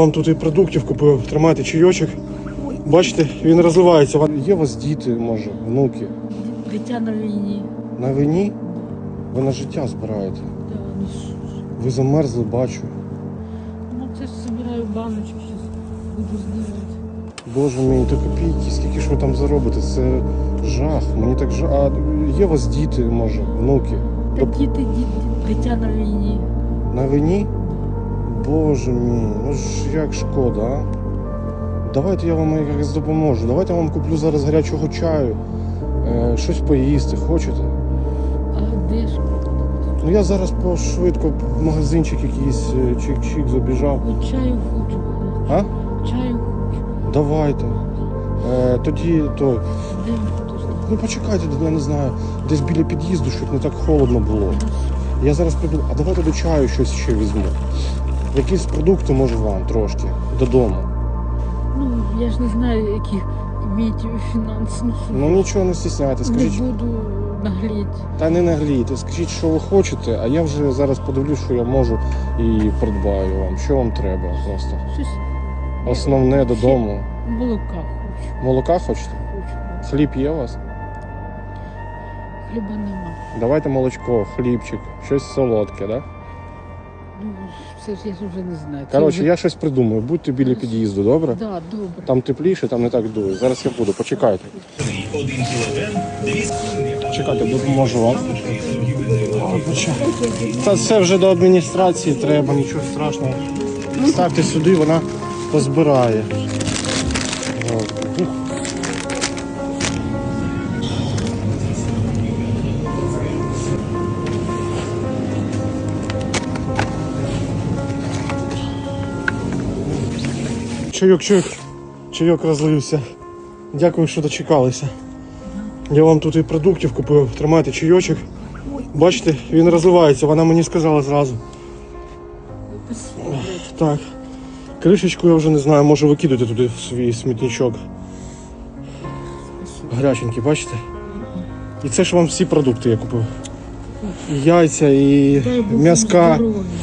Вам тут і продуктів купив, тримайте чайочок. Бачите, він розливається. Є у вас діти, може, внуки. Дитя на війні. На війні ви на життя збираєте. Да, ну. Ви замерзли, бачу. Ну це ж собираю баночки, зараз буду знімати. Боже мій, то копійки, скільки ж ви там заробите? Це жах. Мені так жах. А є у вас діти, може, внуки. Та діти, діти, дитя на війні. На війні? Боже мій, ну ж як шкода, а? Давайте я вам якось допоможу. Давайте я вам куплю зараз гарячого чаю, е, щось поїсти, хочете? А де ж? Ну я зараз по швидко в магазинчик якийсь е, чик-чик забіжав. От чаю хочу. А? Чаю хочу. Давайте. Е, тоді той. Де ми тут? Ну почекайте, я не знаю, десь біля під'їзду, щоб не так холодно було. Я зараз прийду, а давайте до чаю щось ще візьму. Якісь продукти може вам трошки додому. Ну, я ж не знаю, які мають фінанси. Ну, нічого не стісняйте, скажіть. Не буду нагліти. Та не наглійте, скажіть, що ви хочете, а я вже зараз подивлюсь, що я можу і придбаю вам. Що вам треба просто. Щось Основне додому. молока хочу. Молока хочете? хочу. Хліб є у вас? Хліба нема. Давайте молочко, хлібчик, щось солодке, да? Ну, це ж я ж вже не знаю. Це Коротше, вже- я щось придумаю. Будьте біля під'їзду, добре? Да, добре. Там тепліше, там не так дує. Зараз я буду, почекайте. Чекайте, допоможу вам. Та це вже до адміністрації треба, нічого страшного. Ставте сюди, вона позбирає. Чайок, чайок, чайок розлився. Дякую, що дочекалися. Я вам тут і продуктів купив. Тримайте чайочок. Бачите, він розливається, вона мені сказала зразу. Так. Кришечку я вже не знаю, може викидати туди свій смітничок. Гаряченький, бачите? І це ж вам всі продукти я купив. І яйця, і м'яска,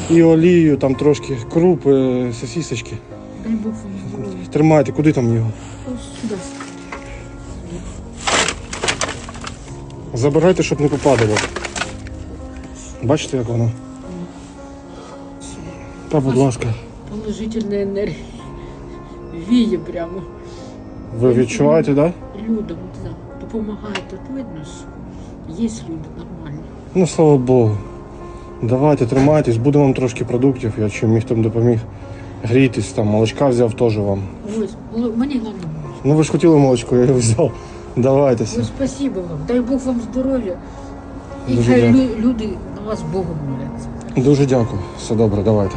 і олію, там трошки крупи, сосісочки. Дай Бог. Тримайте, куди там його? Сюди. Забирайте, щоб не попадало. Бачите, як воно? Та, будь ласка. Положительна енергія. Віє прямо. Ви відчуваєте, так? Людям да, допомагає. Тут видно, що є люди нормальні. Ну, слава Богу. Давайте, тримайтесь, буде вам трошки продуктів, я чим міг там допоміг. Грійтесь, там, молочка взяв теж вам. Ось, мені головне. Ну ви ж хотіли молочко, я його взяв. Давайтеся. Ось спасибо вам. Дай Бог вам здоров'я. І Дуже хай дякую. лю- люди на вас Богом моляться. Дуже дякую. Все добре, давайте.